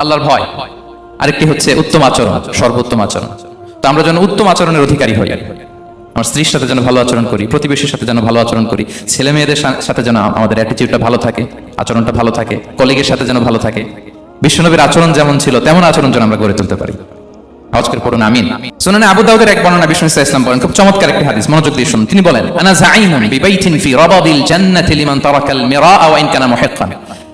আল্লাহর ভয়। আরেকটি হচ্ছে উত্তম আচরণ, সর্বোত্তম আচরণ। তো আমরা যেন উত্তম আচরণের অধিকারী হই। আমার স্ত্রীর সাথে যেন ভালো আচরণ করি, প্রতিবেশীর সাথে যেন ভালো আচরণ করি ছেলে মেয়েদের সাথে যেন আমাদের অ্যাটিটিউডটা ভালো থাকে, আচরণটা ভালো থাকে কলিগের সাথে যেন ভালো থাকে। বিশ্বনবীর আচরণ যেমন ছিল, তেমন আচরণ যেন আমরা গড়ে তুলতে পারি। হজকের পড়ুন, আমিন। শুনুন আবু দাউদের এক বর্ণনা বিষ্ণু ইসলাম বলেন, খুব চমৎকার একটি হাদিস, মনোযোগ দিয়ে শুনুন। তিনি বলেন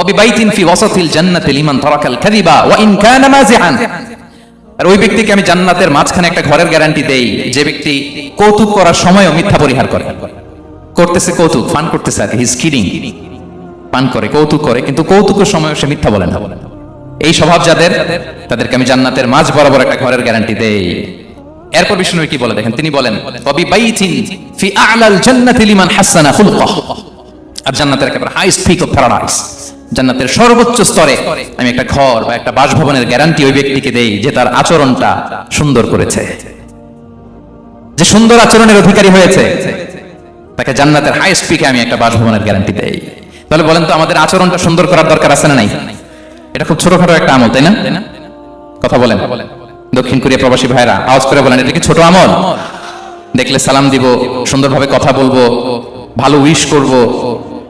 অবিবাইতিন ফি ওয়াসাতিল জান্নাতি লিমান তারাকাল কাযিবা আর ওই ব্যক্তিকে আমি জান্নাতের মাঝখানে একটা ঘরের গ্যারান্টি দেই, যে ব্যক্তি কৌতুক করার সময়ও মিথ্যা পরিহার করে। করতেছে কৌতুক ফান করতেছে পান করে, কৌতুক করে, কিন্তু কৌতুকের সময় সে মিথ্যা বলে এই স্বভাব যাদের, তাদেরকে আমি জান্নাতের মাঝ বরাবর একটা ঘরের গ্যারান্টি দেই। এরপর বিষ্ণু কি বলে দেখেন? তিনি বলেন কবি বাইতিন ফি আ'লাল হাসানা জান্নাতের একেবারে হাই স্পিক অফ প্যারাডাইস জান্নাতের সর্বোচ্চ স্তরে আমি একটা ঘর বা একটা বাসভবনের গ্যারান্টি ওই ব্যক্তিকে দেই যে তার আচরণটা সুন্দর করেছে। যে সুন্দর আচরণের অধিকারী হয়েছে, তাকে জান্নাতের হাই স্পিকে আমি একটা বাসভবনের গ্যারান্টি দেই। তাহলে বলেন তো আমাদের আচরণটা সুন্দর করার দরকার আছে না নাই? এটা খুব ছোটখাটো একটা আমল, তাই না? কথা বলেন। দক্ষিণ কোরিয়া প্রবাসী ভাইরা আওয়াজ করে বলেন, এটা কি ছোট আমল? দেখলে সালাম দিব, সুন্দরভাবে কথা বলব, ভালো উইশ করব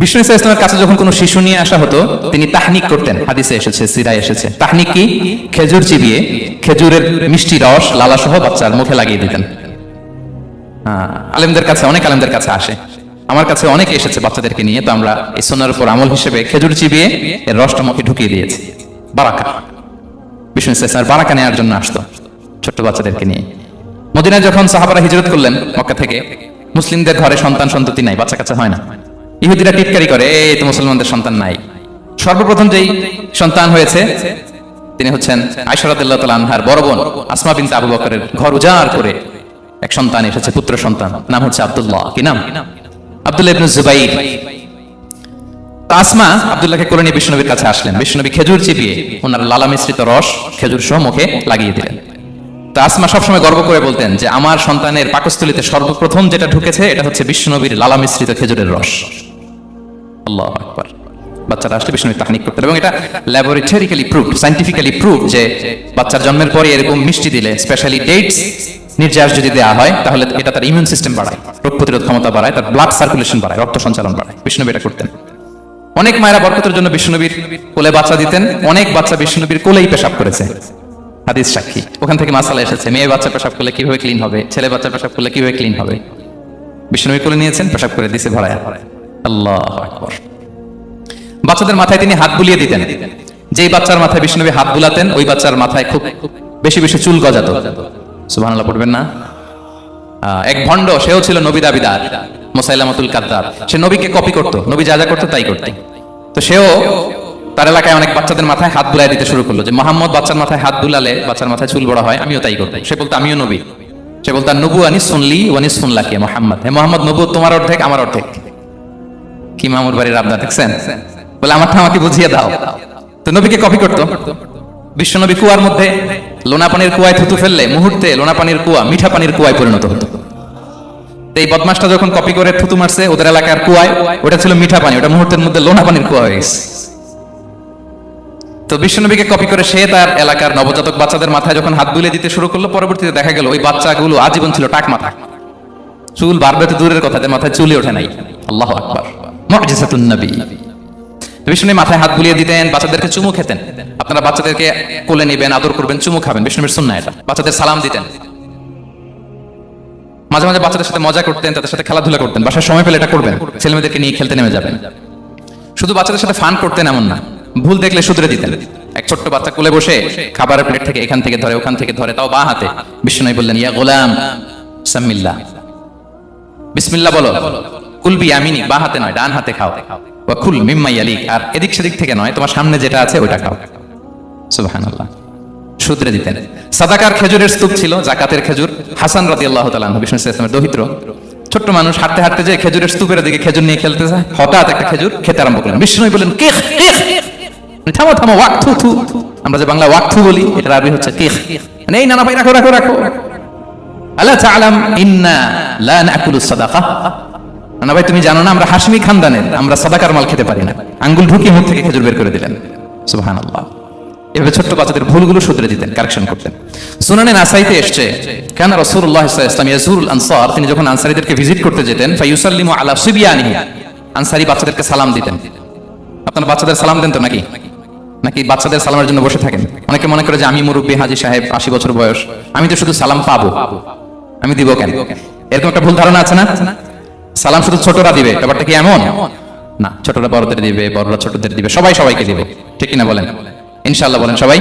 বিষ্ণু ইসা ইসলামের কাছে যখন কোনো শিশু নিয়ে আসা হতো, তিনি তাহনিক করতেন। হাদিসে এসেছে, সিরায় এসেছে। তাহনিক কি? খেজুর চিবিয়ে খেজুরের মিষ্টি রস লালা সহ বাচ্চার মুখে লাগিয়ে দিতেন। আলেমদের কাছে, অনেক আলেমদের কাছে আসে। আমার কাছে অনেকে এসেছে বাচ্চাদেরকে নিয়ে, তো আমরা এই সোনার উপর আমল হিসেবে খেজুর চিবিয়ে এর রসটা মুখে ঢুকিয়ে দিয়েছি। বারাকা। বিষ্ণু ইসলাম বারাকা নেওয়ার জন্য আসতো ছোট্ট বাচ্চাদেরকে নিয়ে। মদিনায় যখন সাহাবারা হিজরত করলেন, মক্কা থেকে, মুসলিমদের ঘরে সন্তান সন্ততি নাই, বাচ্চা কাচ্চা হয় না। ইহুদিরা টিটকারি করে, এই তো মুসলমানদের সন্তান নাই। সর্বপ্রথম যেই সন্তান হয়েছে, তিনি হচ্ছেন আইসরাতুল্লাহ তাআলা আনহার বড় বোন আসমা বিনতে আবু বকরের ঘর উজাড় করে এক সন্তান এসেছে, পুত্র সন্তান, নাম হচ্ছে আব্দুল্লাহ। কি নাম? আব্দুল্লাহ ইবনে জুবাইর। আসমা আব্দুল্লাহকে করে নিয়ে বিষ্ণুনবীর কাছে আসলেন। বিষ্ণুনবী খেজুর চিবিয়ে ওনার লালা মিশ্রিত রস খেজুর সহ মুখে লাগিয়ে দিলেন। তো আসমা সবসময় গর্ব করে বলতেন যে, আমার সন্তানের পাকস্থলিতে সর্বপ্রথম যেটা ঢুকেছে, এটা হচ্ছে বিষ্ণুনবীর লালা মিশ্রিত খেজুরের রস। আল্লাহ বাচ্চারা আসলে বিষ্ণু তাহনিক করতেন এবং এটা ল্যাবরেটরিক্যালি প্রুভ সাইন্টিফিক্যালি প্রুভ যে বাচ্চার জন্মের পরে এরকম মিষ্টি দিলে স্পেশালি ডেটস নির্যাস যদি দেওয়া হয়, তাহলে এটা তার ইমিউন সিস্টেম বাড়ায়, রোগ প্রতিরোধ ক্ষমতা বাড়ায়, তার ব্লাড সার্কুলেশন বাড়ায়, রক্ত সঞ্চালন বাড়ায়। বিষ্ণু এটা করতেন। অনেক মায়েরা বরকতের জন্য বিষ্ণুনবীর কোলে বাচ্চা দিতেন, অনেক বাচ্চা বিষ্ণুনবীর কোলেই পেশাব করেছে। হাদিস সাক্ষী। ওখান থেকে মাসালা এসেছে মেয়ে বাচ্চা পেশাব করলে কীভাবে ক্লিন হবে ছেলে বাচ্চা পেশাব করলে কীভাবে ক্লিন হবে? বিষ্ণুনবী কোলে নিয়েছেন, পেশাব করে দিছে ভরায়। আল্লাহ আকবর। বাচ্চাদের মাথায় তিনি হাত বুলিয়ে দিতেন। যেই বাচ্চার মাথায় বিষ্ণুনবী হাত বুলাতেন, ওই বাচ্চার মাথায় খুব বেশি বেশি চুল গজাতো। সুবহানাল্লাহ, পড়বেন না? এক ভণ্ড, সেও ছিল নবী দাবিদার, মোসাইলামতুল কাদ্দার সে নবীকে কপি করতো, নবী যা যা করতো তাই করতো। তো সেও তার এলাকায় অনেক বাচ্চাদের মাথায় হাত বুলাই দিতে শুরু করল যে, মোহাম্মদ, বাচ্চার মাথায় হাত বুলালে বাচ্চার মাথায় চুল বড় হয়, আমিও তাই করতাম সে বলতো, আমিও নবী। সে বলতো নবু আনি শুনলি ওয়ানি শুনলাকি মোহাম্মদ। হে মোহাম্মদ নবু তোমার অর্ধেক, আমার অর্ধেক। কি মামুর বাড়ির আবদা দেখছেন? বলে আমারটা আমাকে বুঝিয়ে দাও। তো নবীকে কপি করতো। বিশ্বনবী কুয়ার মধ্যে লোনা পানির কুয়ায় থুতু ফেললে মুহূর্তে লোনা পানির কুয়া মিঠা পানির কুয়ায় পরিণত হতো। এই বদমাসটা যখন কপি করে থুতু মারছে ওদের এলাকার কুয়ায়, ওটা ছিল মিঠা পানি, ওটা মুহূর্তের মধ্যে লোনা পানির কুয়া হয়ে গেছে। তো বিশ্বনবীকে কপি করে সে তার এলাকার নবজাতক বাচ্চাদের মাথায় যখন হাত বুলিয়ে দিতে শুরু করল, পরবর্তীতে দেখা গেল ওই বাচ্চাগুলো আজীবন ছিল টাক মাথা। চুল বাড়বে তো দূরের কথা মাথায় চুলই ওঠে নাই। আল্লাহ আকবার। বিষ্ণু মাথায় হাত বুলিয়ে দিতেন, বাচ্চাদেরকে চুমু খেতেন। আপনারা বাচ্চাদেরকে কোলে নেবেন, আদর করবেন, চুমু খাবেন। এটা। বাচ্চাদের সালাম দিতেন। মাঝে মাঝে বাচ্চাদের সাথে মজা করতেন, তাদের সাথে খেলাধুলা করতেন। সময় পেলে এটা করবেন। ছেলেমেয়েদেরকে নিয়ে খেলতে নেমে যাবেন। শুধু বাচ্চাদের সাথে ফান করতেন এমন না, ভুল দেখলে শুধরে দিতেন। এক ছোট্ট বাচ্চা কোলে বসে খাবারের প্লেট থেকে এখান থেকে ধরে, ওখান থেকে ধরে, তাও বা হাতে। বিষ্ণু বললেন, ইয়া গোলাম, সাম্মিল্লাহ। বিসমিল্লাহ বলো। কুলবি আমিনি, বা হাতে নয়, ডান হাতে খাও। বা কুল মিম্মাই আলিক আর এদিক সেদিক থেকে নয়, তোমার সামনে যেটা আছে ওটা খাও। সুবহানাল্লাহ। শুধরে দিতেন। সাদাকার খেজুরের স্তূপ ছিল, জাকাতের খেজুর। হাসান রাদি আল্লাহ তালান বিষ্ণু ইসলামের দহিত্র। ছোট্ট মানুষ হাঁটতে হাঁটতে যে খেজুরের স্তূপের দিকে খেজুর নিয়ে খেলতে যায় হঠাৎ একটা খেজুর খেতে আরম্ভ করলেন। বিষ্ণু বললেন কে থামো থামো, ওয়াক, থু আমরা যে বাংলা ওয়াক, থু বলি এটা আরবি হচ্ছে কেখ মানে এই নানা ভাই, রাখো রাখো রাখো। আল্লাহ তাআলাম ইন্না লা নাকুলু সাদাকা? না ভাই, তুমি জানো না, আমরা হাশমি খানদানের, আমরা সাদাকার মাল খেতে পারি না। আঙ্গুল ঢুকিয়ে মুখ থেকে খেজুর বের করে দিলেন। সুবহানাল্লাহ। এভাবে ছোট্ট বাচ্চাদের ভুলগুলো শুধরে দিতেন, কারেকশন করতেন। সুনানে নাসাইতে এসছে, কেন আলাইহি ইয়াজুরুল আনসার তিনি যখন আনসারীদেরকে ভিজিট করতে যেতেন আলা আনসারী বাচ্চাদেরকে সালাম দিতেন। আপনারা বাচ্চাদের সালাম দেন তো নাকি? নাকি বাচ্চাদের সালামের জন্য বসে থাকেন? অনেকে মনে করে যে আমি মুরব্বী হাজি সাহেব, আশি বছর বয়স, আমি তো শুধু সালাম পাবো। আমি দিব কেন? এরকম একটা ভুল ধারণা আছে না? সালাম শুধু ছোটরা দিবে, ব্যাপারটা কি এমন? না, ছোটরা বড়দের দিবে, বড়রা ছোটদের দিবে, সবাই সবাইকে দিবে। ঠিক কিনা বলেন? ইনশাআল্লাহ বলেন সবাই।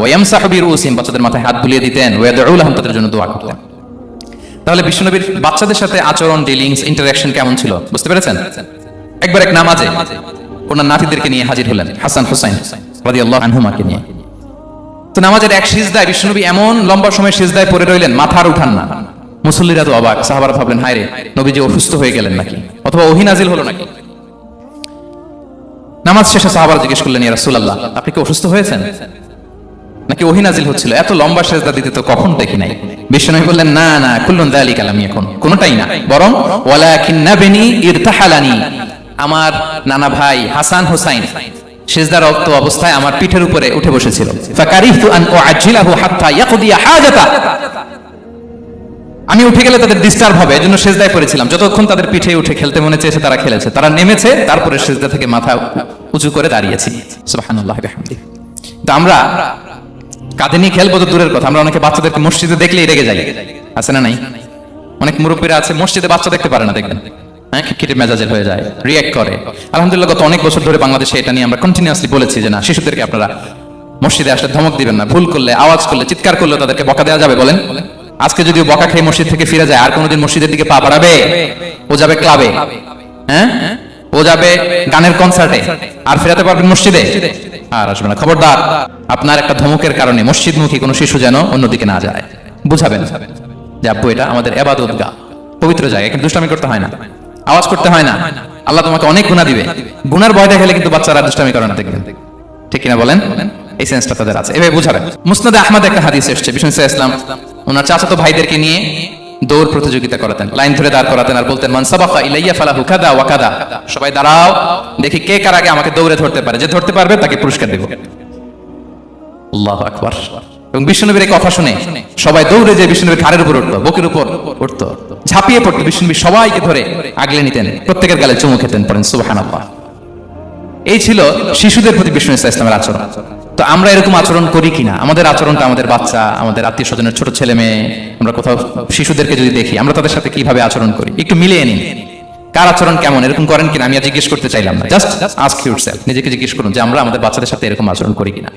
ওয়ামসাহু বিরুসিম, বাচ্চাদের মাথায় হাত বুলিয়ে দিতেন ওয়াদউ লাহুম তাদের জন্য দোয়া করতেন। তাহলে বিশ্বনবীর বাচ্চাদের সাথে আচরণ ডিলিংস ইন্টারাকশন কেমন ছিল? বুঝতে পেরেছেন? একবার এক নামাজে ওনার নাতিদেরকে নিয়ে হাজির হলেন, হাসান হুসাইন, রাদিয়াল্লাহু আনহুমাকে নিয়ে। তো নামাজের এক সিজদায় বিশ্বনবী এমন লম্বা সময় সিজদায় পড়ে রইলেন, মাথার উঠান না। মুসল্লিরা তো অবাক সাহাবারা ভাবলেন হায় রে নবীজি অসুস্থ হয়ে গেলেন নাকি? অথবা ওহি নাজিল হলো নাকি? নামাজ শেষে সাহাবারা জিজ্ঞেস করলেন, ইয়া রাসূলুল্লাহ, আপনি কি অসুস্থ হয়েছেন? নাকি ওহি নাজিল হচ্ছিল? এত লম্বা সেজদা দিতে তো কখন দেখি নাই? বিশ্বনবী বললেন, না না, কুল্লুন দালিক আলামি এখন কোনটাই না। বরং, ওয়ালাকিন নাবিনি ইরতাহালানি, আমার নানা ভাই হাসান হোসাইন সেজদার রক্ত অবস্থায় আমার পিঠের উপরে উঠে বসেছিল। ফাকারিফতু আন উআজ্জিলাহু হাত্তা ইয়াকদিয়া হাজাতা। আমি উঠে গেলে তাদের ডিস্টার্ব হবে, এজন্য সেজদায় পড়েছিলাম। যতক্ষণ তাদের পিঠে উঠে খেলতে মনে চেয়েছে, তারা খেলেছে। তারা নেমেছে, তারপরে সেজদা থেকে মাথা উঁচু করে দাঁড়িয়েছি। তো আমরা কাঁধে নিয়ে খেলব তো দূরের কথা, আমরা অনেকে বাচ্চাদেরকে মসজিদে দেখলেই রেগে যাই। আছে না নাই? অনেক মুরব্বীরা আছে, মসজিদে বাচ্চা দেখতে পারে না, দেখবেন। হ্যাঁ খিটখিটে মেজাজের হয়ে যায় রিয়াক্ট করে। আলহামদুলিল্লাহ, গত অনেক বছর ধরে বাংলাদেশে এটা নিয়ে আমরা কন্টিনিউয়াসলি বলেছি যে না, শিশুদেরকে আপনারা মসজিদে আসলে ধমক দিবেন না, ভুল করলে, আওয়াজ করলে, চিৎকার করলে তাদেরকে বকা দেওয়া যাবে, বলেন। আজকে যদি বকা খেয়ে মসজিদ থেকে ফিরে যায়, আর কোনোদিন মসজিদের দিকে পা বাড়াবে? ও যাবে ক্লাবে। হ্যাঁ? ও যাবে গানের কনসার্টে আর ফেরাতে পারবেন মসজিদে? আর আসবে না। খবরদার, আপনার একটা ধমকের কারণে মসজিদমুখী কোনো শিশু যেন অন্যদিকে না যায়। বুঝাবেন। যে আব্বু, এটা আমাদের এবাদত গা। পবিত্র জায়গা, এখানে দুষ্টামি করতে হয় না। আওয়াজ করতে হয় না। আল্লাহ তোমাকে অনেক গুণা দিবে। গুনার ভয় দেখালে কিন্তু বাচ্চারা দুষ্টামি করে না, দেখবেন। ঠিক কিনা বলেন? এই সেন্সটা তাদের আছে। এভাবে বুঝাবেন। মুসনাদে আহমদ একটা হাদিস এসছে। বিষ্ণু ইসলাম ওনার চাচাতো ভাইদেরকে নিয়ে দৌড় প্রতিযোগিতা করাতেন, লাইন ধরে দাঁড় করাতেন আর বলতেন, মান সাবাকা ইলাইয়া ফালাহু কাদা ওয়া কাদা। সবাই, দাঁড়াও, দেখি কে কার আগে আমাকে দৌড়ে ধরতে পারে। যে ধরতে পারবে তাকে পুরস্কার দেব। আল্লাহু আকবার। এবং বিষ্ণুনবীর এই কথা শুনে সবাই দৌড়ে যে বিষ্ণুনবীর ঘাড়ের উপর উঠতো বুকের উপর উঠতো, ঝাঁপিয়ে পড়তো। বিষ্ণুনবী সবাইকে ধরে আগলে নিতেন, প্রত্যেকের গালে চুমু খেতেন, পড়েন, সুবহানাল্লাহ। এই ছিল শিশুদের প্রতি বিষ্ণু ইসা ইসলামের আচরণ। তো আমরা এরকম আচরণ করি কিনা? আমাদের আচরণটা আমাদের বাচ্চা, আমাদের আত্মীয় স্বজনের ছোট ছেলে মেয়ে, আমরা কোথাও শিশুদেরকে যদি দেখি, আমরা তাদের সাথে কীভাবে আচরণ করি? একটু মিলিয়ে নিন। কার আচরণ কেমন? এরকম করেন কিনা? আমি জিজ্ঞেস করতে চাইলাম না। জাস্ট আস্ক ইউর নিজেকে জিজ্ঞেস করুন যে আমরা আমাদের বাচ্চাদের সাথে এরকম আচরণ করি কিনা।